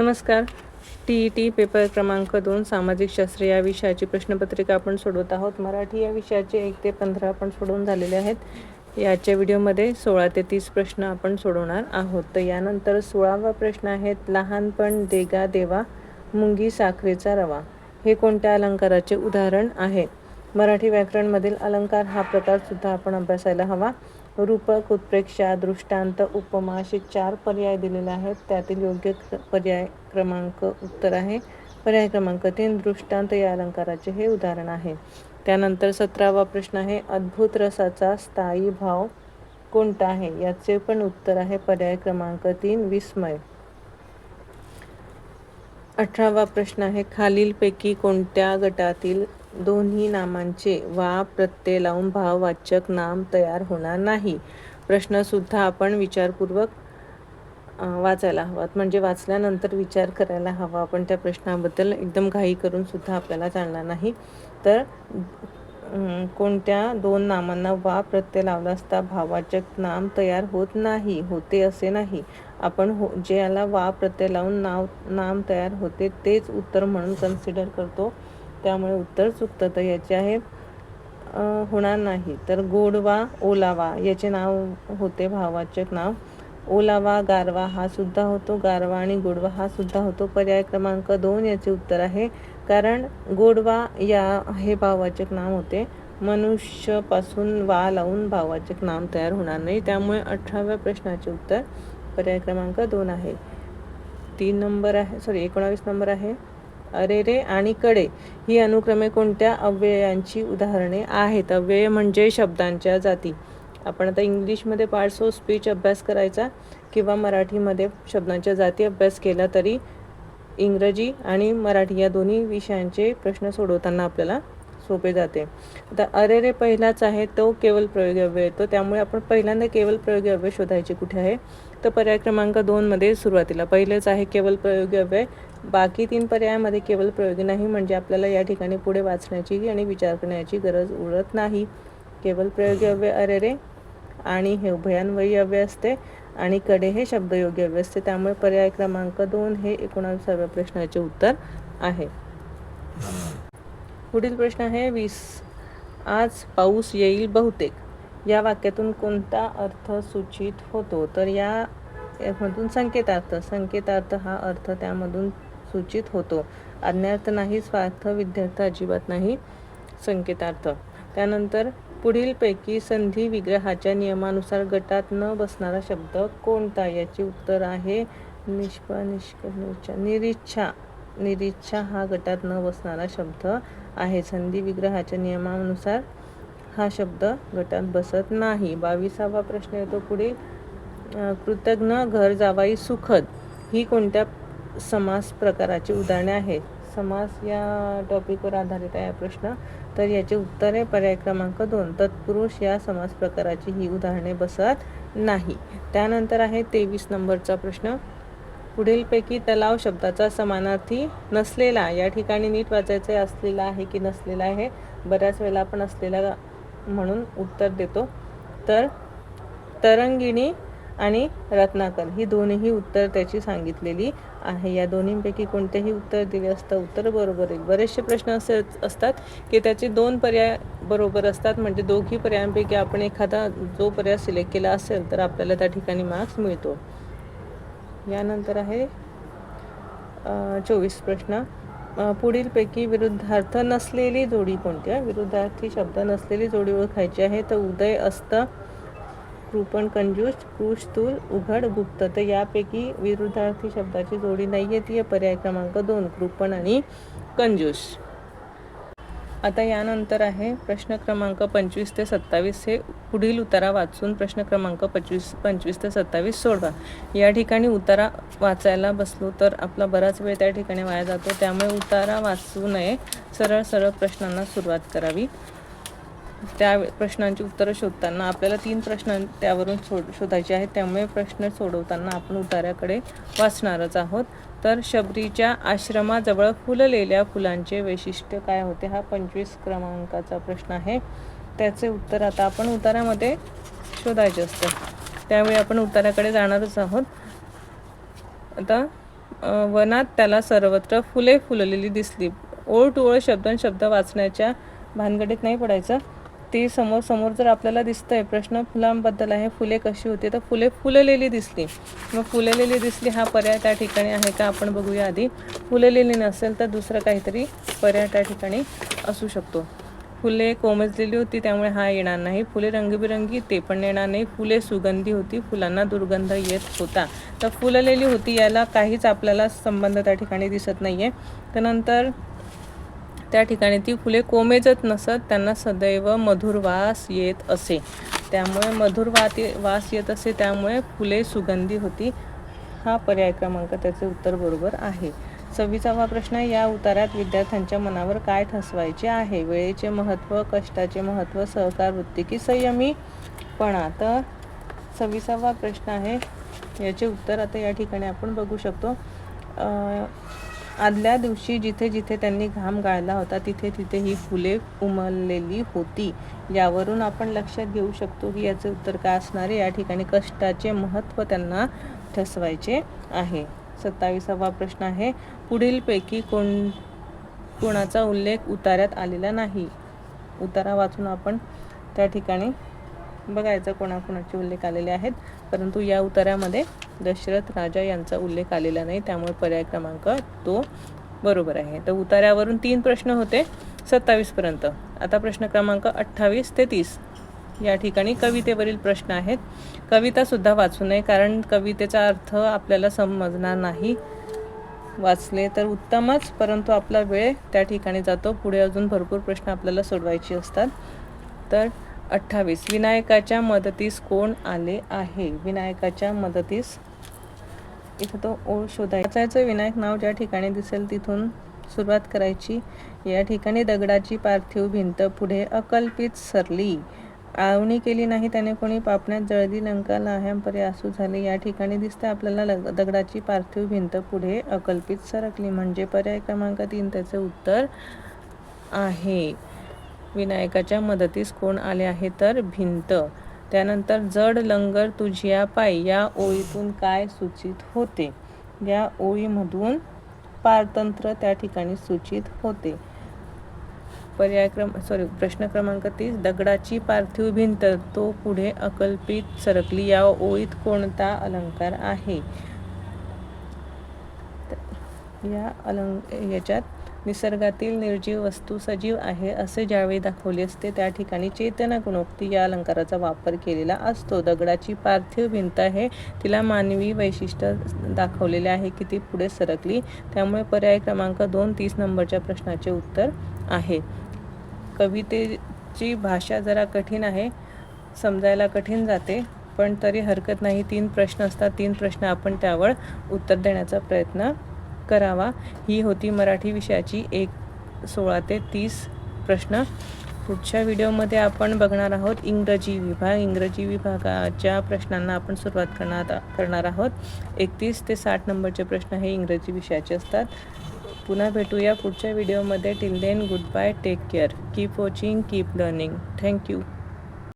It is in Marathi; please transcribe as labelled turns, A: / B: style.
A: नमस्कार. टी ई टी पेपर क्रमांक दोन सामाजिक शास्त्र या विषयाची प्रश्नपत्रिका आपण सोडवत आहोत. मराठी या विषयाचे एक ते पंधरा आपण सोडवून झालेले आहेत. याच्या व्हिडिओमध्ये सोळा ते तीस प्रश्न आपण सोडवणार आहोत. तर यानंतर सोळावा प्रश्न आहेत लहानपण देगा देवा मुंगी साखरेचा रवा. हे कोणत्या अलंकाराचे उदाहरण आहे? मराठी व्याकरणमधील अलंकार हा प्रकारसुद्धा आपण अभ्यासायला हवा. रूपक उत्प्रेक्षा दृष्टांत उपमा असे चार पर्याय दिलेले आहेत. त्यातील योग्य पर्याय क्रमांक उत्तर आहे. पर्याय क्रमांक तीन दृष्टांत या अलंकाराचे हे उदाहरण आहे. त्यानंतर सतरावा प्रश्न आहे अद्भुत रसाचा स्थायी भाव कोणता आहे? याचे पण उत्तर आहे पर्याय क्रमांक तीन विस्मय. अठरावा प्रश्न आहे खालीलपैकी कोणत्या गटातील दोन्ही नामांचे वा प्रत्यय लावून भाववाचक नाम तयार होणार नाही. प्रश्नसुद्धा आपण विचारपूर्वक वाचायला हवात. म्हणजे वाचल्यानंतर विचार करायला हवा. आपण त्या प्रश्नाबद्दल एकदम घाई करून सुद्धा आपल्याला चालणार नाही. तर कोणत्या दोन नामांना वा प्रत्यय लावला असता भाववाचक नाम तयार होत नाही होते असे नाही. आपण हो ज्याला वा प्रत्यय लावून नाव नाम तयार होते तेच उत्तर म्हणून कन्सिडर करतो. त्यामुळे उत्तर चुकतं तर याचे आहे होणार नाही. तर गोडवा ओलावा याचे नाव होते भाववाचक नाव. ओलावा गारवा हा सुद्धा होतो. गारवा आणि गोडवा हा सुद्धा होतो. पर्याय क्रमांक दोन याचे उत्तर आहे. कारण गोडवा या हे भाववाचक नाम होते. मनुष्यपासून वा लावून भाववाचक नाम तयार होणार नाही. त्यामुळे अठराव्या प्रश्नाचे उत्तर पर्याय क्रमांक दोन आहे. तीन नंबर आहे सॉरी एकोणावीस नंबर आहे. अरे रे आणि कडे. ही अनुक्रमे कोणत्या अव्ययांची उदाहरणे आहेत? अव्यय म्हणजे शब्दांच्या जाती. आपण आता इंग्लिशमध्ये पार्ट्स ऑफ स्पीच अभ्यास करायचा किंवा मराठीमध्ये शब्दांच्या जाती अभ्यास केला तरी इंग्रजी आणि मराठी या दोन्ही विषयांचे प्रश्न सोडवताना आपल्याला सोपे जाते. आता अरे रे पहिलाच आहे तो केवळ प्रयोगी अव्यय येतो. त्यामुळे आपण पहिल्यांदा केवळ प्रयोगी अव्यय शोधायचे कुठे आहे? तर पर्याय क्रमांक दोनमध्ये सुरुवातीला. पहिलेच आहे केवळ प्रयोगी अव्यय बाकी तीन पर्यायामध्ये केवळ प्रयोगी नाही म्हणजे आपल्याला या ठिकाणी पुढे वाचण्याची आणि विचार करण्याची गरज उरत नाही. केवळ प्रयोगी अव्यय अरे रे आणि हे उभयान्वयी अव्यय असते आणि कडे हे शब्दयोगी अव्यय असते. त्यामुळे पर्याय क्रमांक दोन हे एकोणाविसाव्या प्रश्नाचे उत्तर आहे. पुढील प्रश्न आहे वीस. आज पाऊस येईल बहुतेक. या वाक्यातून कोणता अर्थ सूचित होतो? तर या यामधून संकेतार्थ. संकेतार्थ हा अर्थ त्यामधून सूचित होतो. आज्ञार्थ नाही स्वार्थ विद्यार्थ अजिबात नाही. संकेतार्थ. त्यानंतर पुढीलपैकी संधी विग्रहाच्या नियमानुसार गटात न बसणारा शब्द कोणता? याचे उत्तर आहे निष्पनिष्क निरीच्छा. निरीच्छा हा गटात न बसणारा शब्द आहे. संधी विग्रहाच्या नियमानुसार हा शब्द गटात बसत नाही. बावीसावा प्रश्न येतो पुढे. कृतज्ञ घर जावाई सुखद. ही कोणत्या समास प्रकाराची उदाहरणे आहेत? समास या टॉपिकवर आधारित आहे प्रश्न. तर याचे उत्तर आहे पर्याय क्रमांक दोन. तत्पुरुष या समास प्रकाराची ही उदाहरणे बसत नाही. त्यानंतर आहे तेवीस नंबरचा प्रश्न. पुढीलपैकी तलाव शब्दाचा समानार्थी नसलेला या ठिकाणी नीट वाचायचे असलेला आहे की नसलेला आहे बऱ्याच वेळेला आपण असलेला म्हणून उत्तर देतो. तर तरंगिणी आणि रत्नाकर ही दोन्हीही उत्तर त्याची सांगितलेली आहे. या दोन्हींपैकी कोणतेही उत्तर दिले असता उत्तर बरोबर येईल. बरेचसे प्रश्न असे असतात की त्याचे दोन पर्याय बरोबर असतात म्हणजे दोघी पर्यायांपैकी आपण एखादा जो पर्याय सिलेक्ट केला असेल तर आपल्याला त्या ठिकाणी मार्क्स मिळतो. यानंतर आहे चोवीस प्रश्न. पुढीलपैकी विरुद्धार्थ नसलेली जोडी कोणती? आहे विरुद्धार्थी शब्द नसलेली जोडी ओळखायची आहे. तर उदय अस्त कृपण कंजूस कृष उघड गुप्त. तर यापैकी विरुद्धार्थी शब्दाची जोडी नाही आहे ती आहे पर्याय क्रमांक दोन कृपण आणि कंजूस. आता यानंतर आहे प्रश्न क्रमांक पंचवीस ते सत्तावीस. हे पुढील उतारा वाचून प्रश्न क्रमांक पंचवीस पंचवीस ते सत्तावीस सोडवा. या ठिकाणी उतारा वाचायला बसलो तर आपला बराच वेळ त्या ठिकाणी वाया जातो. त्यामुळे उतारा वाचू नये. सरळ सरळ प्रश्नांना सुरुवात करावी. त्या प्रश्नांची उत्तरं शोधताना आपल्याला तीन प्रश्न त्यावरून शोध शोधायचे आहेत. त्यामुळे प्रश्न सोडवताना आपण उतार्याकडे वाचणारच आहोत. तर शबरीच्या आश्रमाजवळ फुललेल्या फुलांचे वैशिष्ट्य काय होते हा पंचवीस क्रमांकाचा प्रश्न आहे. त्याचे उत्तर आता आपण उतारामध्ये शोधायचे असतं. त्यावेळी आपण उताराकडे जाणारच आहोत. आता वनात त्याला सर्वत्र फुले फुललेली दिसली. ओळ टू ओळ शब्दन शब्द वाचण्याच्या भानगडीत नाही पडायचं. ती समोर समोर जर आपल्याला दिसतंय प्रश्न फुलांबद्दल आहे फुले कशी होती तर फुले फुललेली दिसली. मग फुललेली दिसली हा पर्याय त्या ठिकाणी आहे का आपण बघूया आधी. फुललेली नसेल तर दुसरं काहीतरी पर्याय त्या ठिकाणी असू शकतो. फुले कोमजलेली होती त्यामुळे हा येणार नाही. फुले रंगबिरंगी ते पण येणार नाही. फुले सुगंधी होती फुलांना दुर्गंध येत होता. तर फुललेली होती याला काहीच आपल्याला संबंध त्या ठिकाणी दिसत नाही आहे त्यानंतर त्या ठिकाणी ती फुले कोमेजत नसत त्यांना सदैव मधुर वास येत असे. त्यामुळे मधुर वाती वास येत असे त्यामुळे फुले सुगंधी होती. हा पर्याय क्रमांक त्याचे उत्तर बरोबर आहे. सव्वीसावा प्रश्न या उतारात विद्यार्थ्यांच्या मनावर काय ठसवायचे आहे? वेळेचे महत्त्व कष्टाचे महत्त्व सहकार वृत्ती की संयमीपणा तर सव्वीसावा प्रश्न आहे. याचे उत्तर आता या ठिकाणी आपण बघू शकतो. आदल्या दिवशी जिथे जिथे त्यांनी घाम गाळला होता तिथे तिथे ही फुले उमललेली होती. यावरून आपण लक्षात घेऊ शकतो की याचे उत्तर काय असणारे. या ठिकाणी कष्टाचे महत्त्व त्यांना ठसवायचे आहे. सत्तावीसावा प्रश्न आहे. पुढीलपैकी कोण कोणाचा उल्लेख उतार्यात आलेला नाही? उतारा वाचून आपण त्या ठिकाणी बघायचं कोणाकोणाचे उल्लेख आलेले आहेत. परंतु या उतारामध्ये दशरथ राजा यांचा उल्लेख आलेला नाही. त्यामुळे पर्याय क्रमांक तो बरोबर आहे. तर उतार्यावरून तीन प्रश्न होते. सत्तावीसपर्यंत आता प्रश्न क्रमांक अठ्ठावीस ते तीस. या ठिकाणी कवितेवरील प्रश्न आहेत. कवितासुद्धा वाचू नये कारण कवितेचा अर्थ आपल्याला समजणार नाही. वाचले तर उत्तमच परंतु आपला वेळ त्या ठिकाणी जातो. पुढे अजून भरपूर प्रश्न आपल्याला सोडवायचे असतात. तर अठ्ठावीस. विनायकाच्या मदतीस कोण आले आहे? विनायकाच्या मदतीस इथं तो ओळ शोधायचा विनायक नाव ज्या ठिकाणी दिसेल तिथून सुरुवात करायची. या ठिकाणी दगडाची पार्थिव भिंत पुढे अकल्पित सरली. आवणी केली नाही त्याने कोणी पापण्यात जळदी लंका लाह्यांपरे आसू झाले. या ठिकाणी दिसते आपल्याला लग- दगडाची पार्थिव भिंत पुढे अकल्पित सरकली. म्हणजे पर्याय क्रमांक तीन त्याचे उत्तर आहे. विनायकाच्या मदतीस कोण आले आहे तर भिंत. त्यानंतर जड लंगर तुझिया पाय. या ओळीतून काय सूचित होते? या ओळीमधून पारतंत्र त्या ठिकाणी सूचित होते. पर्याय क्रम सॉरी प्रश्न क्रमांक तीस. दगडाची पार्थिव भिंत. तो पुढे अकल्पित सरकली. या ओळीत कोणता अलंकार आहे? या अलंक याच्यात निसर्गातील निर्जीव वस्तू सजीव आहे असे ज्यावेळी दाखवले असते त्या ठिकाणी चेतना गुणोक्ती या अलंकाराचा वापर केलेला असतो. दगडाची पार्थिव भिंत आहे. तिला मानवी वैशिष्ट्य दाखवलेले आहे की ती पुढे सरकली. त्यामुळे पर्याय क्रमांक दोन तीस नंबरच्या प्रश्नाचे उत्तर आहे. कवितेची भाषा जरा कठीण आहे समजायला कठीण जाते पण तरी हरकत नाही. तीन प्रश्न असतात. तीन प्रश्न आपण त्यावर उत्तर देण्याचा प्रयत्न करावा. ही होती मराठी विषयाची एक सोळा ते तीस प्रश्न. पुढच्या व्हिडिओमध्ये आपण बघणार आहोत इंग्रजी विभाग. इंग्रजी विभागाच्या प्रश्नांना आपण सुरुवात करणार करणार आहोत. एकतीस ते साठ नंबरचे प्रश्न हे इंग्रजी विषयाचे असतात. पुन्हा भेटूया पुढच्या व्हिडिओमध्ये. Till then goodbye take care. Keep watching keep learning. Thank you.